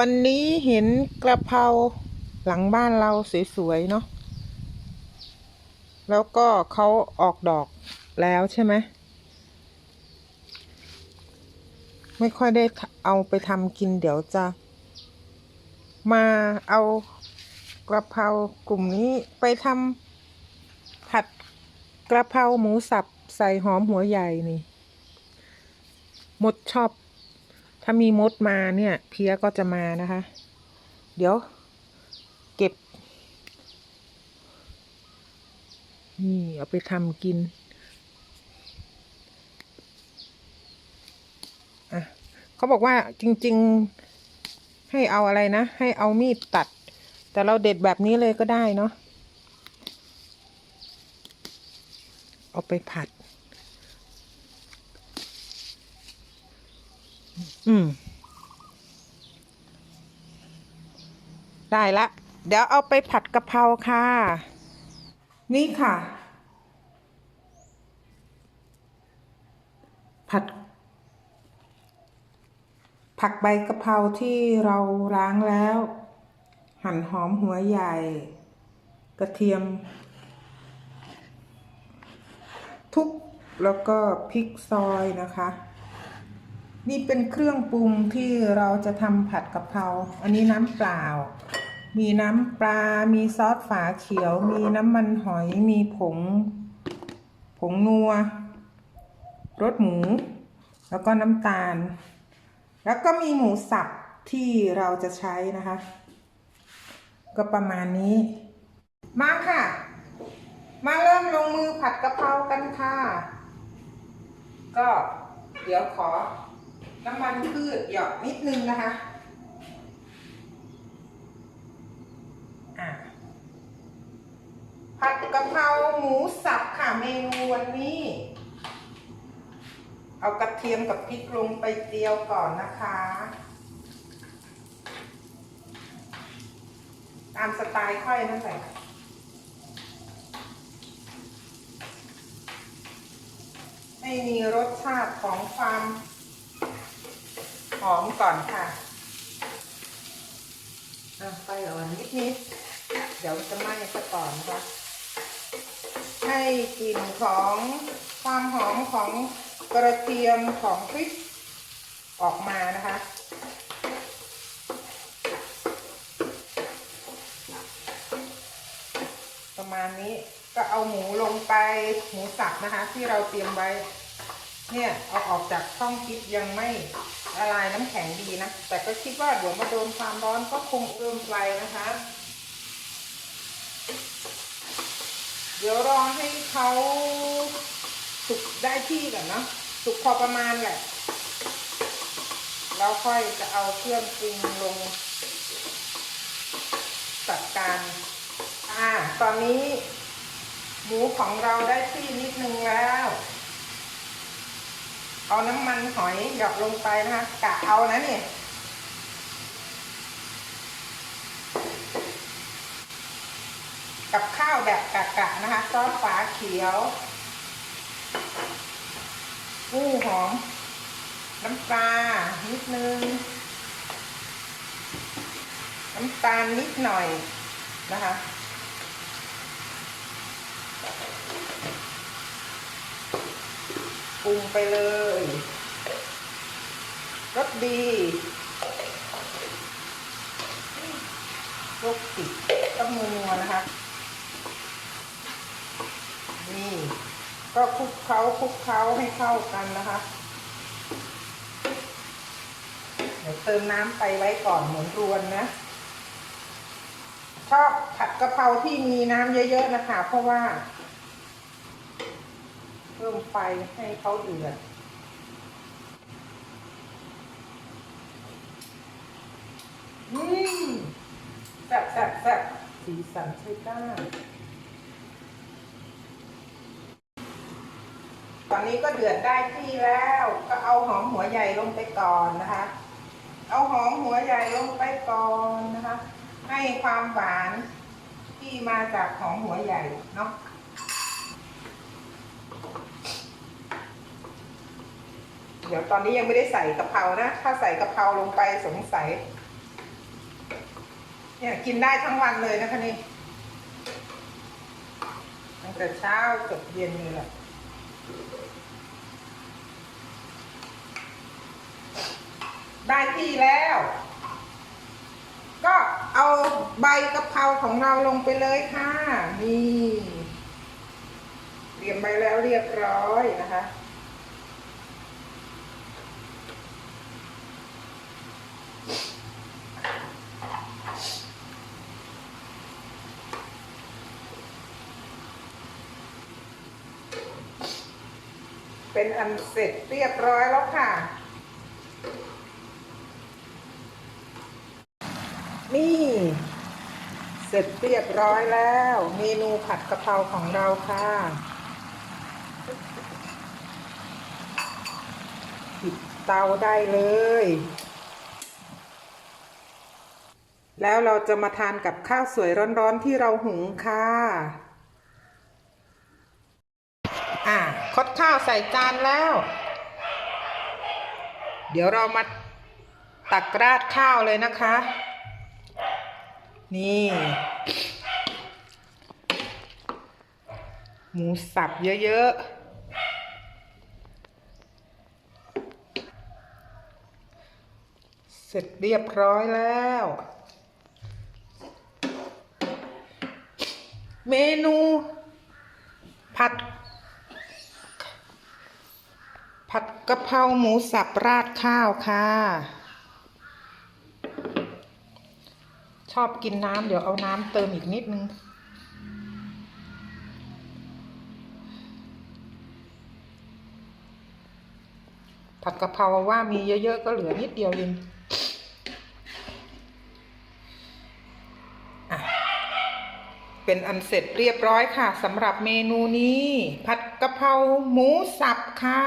วันนี้เห็นกระเพราหลังบ้านเราสวยๆเนาะ แล้วก็เขาออกดอกแล้วใช่ไหม ไม่ค่อยได้เอาไปทำกินเดี๋ยวจะ มาเอากระเพรากลุ่มนี้ไปทำผัดกระเพราหมูสับใส่หอมหัวใหญ่นี่ หมดชอบ ถ้ามีมดมาเนี่ย เพี้ยก็จะมานะคะ เดี๋ยว เก็บ นี่เอาไปทำกิน อะเขาบอกว่าจริง ๆ ให้เอาอะไรนะ ให้เอามีดตัด แต่เราเด็ดแบบนี้เลยก็ได้เนาะเอาไปผัด อืม ได้ละ เดี๋ยวเอาไปผัดกะเพราค่ะ นี่ค่ะ ผัด ผักใบกะเพราที่เราล้างแล้ว หั่นหอมหัวใหญ่ กระเทียม ทุบแล้วก็พริกซอยนะคะ นี่เป็นเครื่องปรุงที่เราจะทำผัดกะเพรา อันนี้น้ำเปล่า มีน้ำปลา มีซอสฝาเขียว มีน้ำมันหอย มีผง ผงนัว รสหมู แล้วก็น้ำตาล แล้วก็มีหมูสับที่เราจะใช้นะคะ ก็ประมาณนี้ มาค่ะ มาเริ่มลงมือผัดกะเพรากันค่ะ ก็เดี๋ยวขอ น้ำมันพืชหยอกนิดนึงนะคะอะผัดกะเพราหมูสับค่ะเมนูวันนี้ เอากระเทียมกับพริกลงไปเจียวก่อนนะคะ ตามสไตล์ค่อยนั่นแหละให้มีรสชาติของความ หอมก่อนค่ะไฟอ่อนนิดๆเดี๋ยวจะไหม้ซะก่อนนะคะให้กลิ่นของความหอมของกระเทียมของพริกออกมานะคะประมาณนี้ก็เอาหมูลงไปหมูสับนะคะ ที่เราเตรียมไว้ เนี่ยเอาออกจากช่องคิดยังไม่ละลายน้ำแข็งดีนะ แต่ก็คิดว่าเดี๋ยวมาโดนความร้อนก็คงเติมไฟนะคะ เดี๋ยวรอให้เขาสุกได้ที่ก่อนเนาะสุกพอประมาณแหละแล้วค่อยจะเอาเครื่องปรุงลงจัดการอ่า ตอนนี้หมูของเราได้ที่นิดนึงแล้ว เอาน้ำมันหอยหยอกลงไปนะคะกะเอานะนี่กับข้าวแบบกะๆนะคะซอสฝาเขียวกู้หอม น้ำปลานิดนึง น้ำตาลนิดหน่อยนะคะ ปรุงไปเลยรสดีรสติดต้องนัวนะคะ นี่ ก็คลุกเคล้าคลุกเคล้าให้เข้ากันนะคะ เดี๋ยวเติมน้ำไปไว้ก่อนเหมือนรวนนะชอบผัดกะเพราที่มีน้ำเยอะ ๆ นะคะ เพราะว่า พิ่มไฟให้เขาเดือดอืมแซ่บแซ่บแซ่บสีสันใช่ก้าตอนนี้ก็เดือดได้ที่แล้ว ก็เอาหอมหัวใหญ่ลงไปก่อนนะคะ เอาหอมหัวใหญ่ลงไปก่อนนะคะ ให้ความหวานที่มาจากหอมหัวใหญ่เนาะ เดี๋ยวตอนนี้ยังไม่ได้ใส่กะเพรานะ ถ้าใส่กะเพราลงไปสงสัย เนี่ยกินได้ทั้งวันเลยนะคะนี่ตั้งแต่เช้าจนเย็นเลยแหละได้ที่แล้ว ก็เอาใบกะเพราของเราลงไปเลยค่ะ นี่เตรียมใบแล้วเรียบร้อยนะคะ เป็นอันเสร็จเรียบร้อยแล้วค่ะ นี่ เสร็จเรียบร้อยแล้ว เมนูผัดกะเพราของเราค่ะปิดเตาได้เลย แล้วเราจะมาทานกับข้าวสวยร้อนๆที่เราหุงค่ะ อะคดข้าวใส่จานแล้ว เดี๋ยวเรามาตักราดข้าวเลยนะคะ นี่ หมูสับเยอะๆ เสร็จเรียบร้อยแล้ว เมนู ผัด ผัด กะเพราหมูสับราดข้าวค่ะ ชอบกินน้ำเดี๋ยวเอาน้ำเติมอีกนิดนึง ผัดกะเพราว่ามีเยอะๆก็เหลือนิดเดียวเองเป็นอันเสร็จเรียบร้อยค่ะสำหรับเมนูนี้ ผัดกะเพราหมูสับค่ะ